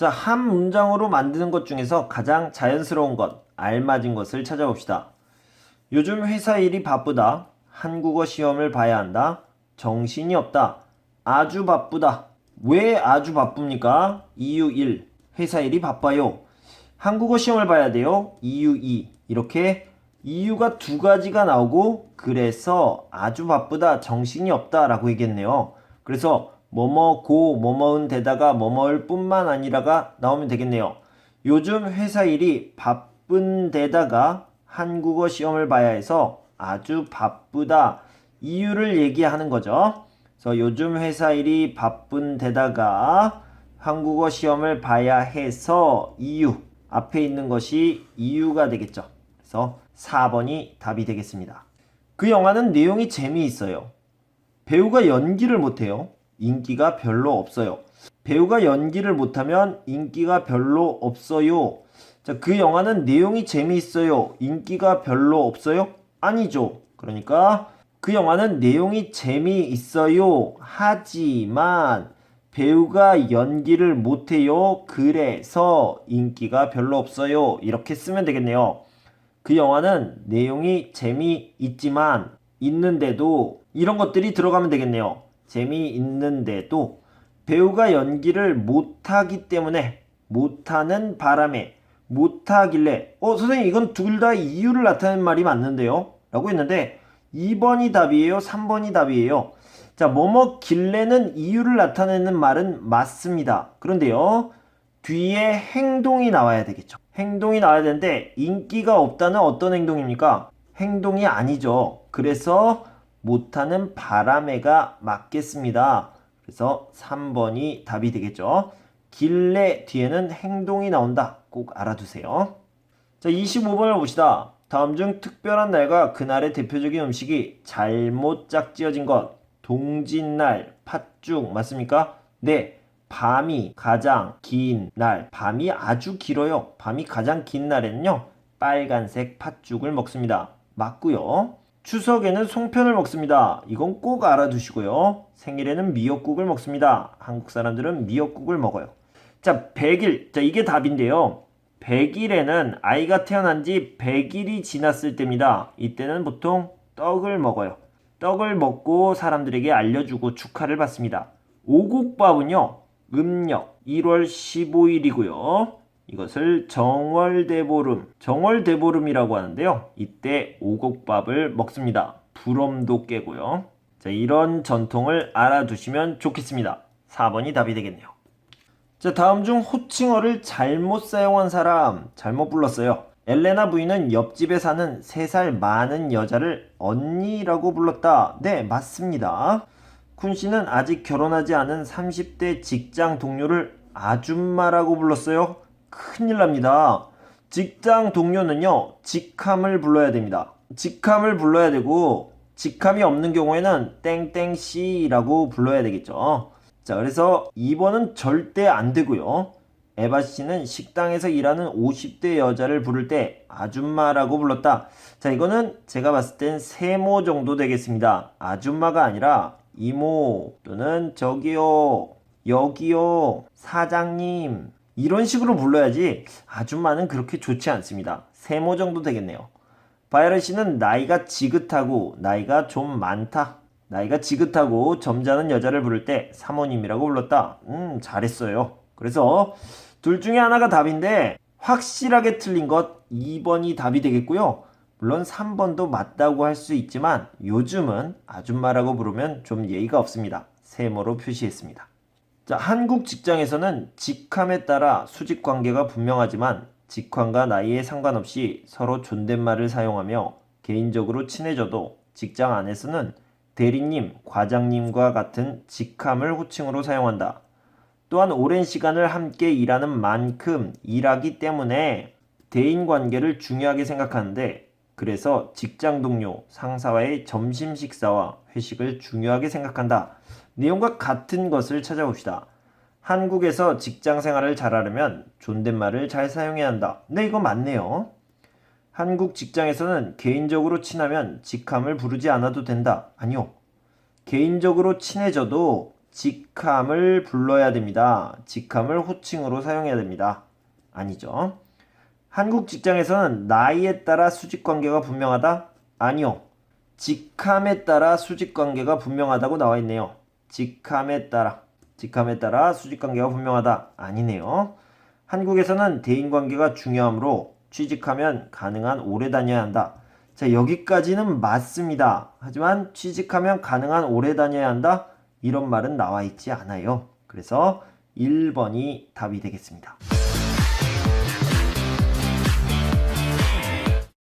자, 한 문장으로 만드는 것 중에서 가장 자연스러운 것, 알맞은 것을 찾아봅시다. 요즘 회사 일이 바쁘다. 한국어 시험을 봐야 한다. 정신이 없다. 아주 바쁘다. 왜 아주 바쁩니까? 이유 1. 회사 일이 바빠요. 한국어 시험을 봐야 돼요. 이유 2. 이렇게 이유가 두 가지가 나오고 그래서 아주 바쁘다. 정신이 없다 라고 얘기했네요. 그래서 뭐뭐고 뭐뭐은 데다가 뭐뭐을 뿐만 아니라가 나오면 되겠네요. 요즘 회사 일이 바쁜 데다가 한국어 시험을 봐야 해서 아주 바쁘다. 이유를 얘기하는 거죠. 그래서 요즘 회사 일이 바쁜 데다가 한국어 시험을 봐야 해서 이유. 앞에 있는 것이 이유가 되겠죠. 그래서 4번이 답이 되겠습니다. 그 영화는 내용이 재미있어요. 배우가 연기를 못해요. 인기가 별로 없어요. 배우가 연기를 못하면 인기가 별로 없어요. 자, 그 영화는 내용이 재미있어요. 인기가 별로 없어요? 아니죠. 그러니까 그 영화는 내용이 재미있어요. 하지만 배우가 연기를 못해요. 그래서 인기가 별로 없어요. 이렇게 쓰면 되겠네요. 그 영화는 내용이 재미있지만 있는데도 이런 것들이 들어가면 되겠네요. 재미있는데도 배우가 연기를 못하기 때문에 못하는 바람에 못하길래 어 선생님 이건 둘 다 이유를 나타내는 말이 맞는데요? 라고 했는데 2번이 답이에요? 3번이 답이에요? 자 뭐뭐 길래는 이유를 나타내는 말은 맞습니다. 그런데요 뒤에 행동이 나와야 되겠죠. 행동이 나와야 되는데 인기가 없다는 어떤 행동입니까? 행동이 아니죠. 그래서 못하는 바람에가 맞겠습니다 그래서 3번이 답이 되겠죠 길래 뒤에는 행동이 나온다. 꼭 알아두세요. 자, 25번을 봅시다. 다음 중 특별한 날과 그날의 대표적인 음식이 잘못 짝지어진 것. 동짓날, 팥죽 맞습니까? 네. 밤이 가장 긴 날. 밤이 아주 길어요. 밤이 가장 긴 날에는요. 빨간색 팥죽을 먹습니다. 맞고요. 추석에는 송편을 먹습니다. 이건 꼭 알아두시고요. 생일에는 미역국을 먹습니다. 한국 사람들은 미역국을 먹어요. 자, 100일. 자, 이게 답인데요. 100일에는 아이가 태어난 지 100일이 지났을 때입니다. 이때는 보통 떡을 먹어요. 떡을 먹고 사람들에게 알려주고 축하를 받습니다. 오곡밥은요, 음력 1월 15일이고요. 이것을 정월대보름, 정월대보름이라고 하는데요. 이때 오곡밥을 먹습니다. 부럼도 깨고요. 자, 이런 전통을 알아두시면 좋겠습니다. 4번이 답이 되겠네요. 자, 다음 중 호칭어를 잘못 사용한 사람, 잘못 불렀어요. 엘레나 부인은 옆집에 사는 3살 많은 여자를 언니라고 불렀다. 네, 맞습니다. 쿤 씨는 아직 결혼하지 않은 30대 직장 동료를 아줌마라고 불렀어요. 큰일 납니다. 직장 동료는요, 직함을 불러야 됩니다. 직함을 불러야 되고, 직함이 없는 경우에는 땡땡씨라고 불러야 되겠죠. 자, 그래서 2번은 절대 안 되고요. 에바 씨는 식당에서 일하는 50대 여자를 부를 때 아줌마라고 불렀다. 자, 이거는 제가 봤을 땐 세모 정도 되겠습니다. 아줌마가 아니라 이모 또는 저기요, 여기요, 사장님 이런 식으로 불러야지 아줌마는 그렇게 좋지 않습니다. 세모 정도 되겠네요. 바이런 씨는 나이가 지긋하고 나이가 좀 많다. 나이가 지긋하고 점잖은 여자를 부를 때 사모님이라고 불렀다. 음, 잘했어요. 그래서 둘 중에 하나가 답인데 확실하게 틀린 것 2번이 답이 되겠고요. 물론 3번도 맞다고 할 수 있지만 요즘은 아줌마라고 부르면 좀 예의가 없습니다. 세모로 표시했습니다. 자, 한국 직장에서는 직함에 따라 수직 관계가 분명하지만 직함과 나이에 상관없이 서로 존댓말을 사용하며 개인적으로 친해져도 직장 안에서는 대리님, 과장님과 같은 직함을 호칭으로 사용한다. 또한 오랜 시간을 함께 일하는 만큼 일하기 때문에 대인 관계를 중요하게 생각하는데 그래서 직장 동료, 상사와의 점심 식사와 회식을 중요하게 생각한다. 내용과 같은 것을 찾아봅시다. 한국에서 직장 생활을 잘하려면 존댓말을 잘 사용해야 한다. 네, 이거 맞네요. 한국 직장에서는 개인적으로 친하면 직함을 부르지 않아도 된다. 아니요. 개인적으로 친해져도 직함을 불러야 됩니다. 직함을 호칭으로 사용해야 됩니다. 아니죠. 한국 직장에서는 나이에 따라 수직 관계가 분명하다? 아니요. 직함에 따라 수직 관계가 분명하다고 나와 있네요. 직함에 따라 직함에 따라 수직 관계가 분명하다 아니네요. 한국에서는 대인 관계가 중요하므로 취직하면 가능한 오래 다녀야 한다. 자, 여기까지는 맞습니다. 하지만 취직하면 가능한 오래 다녀야 한다. 이런 말은 나와 있지 않아요. 그래서 1번이 답이 되겠습니다.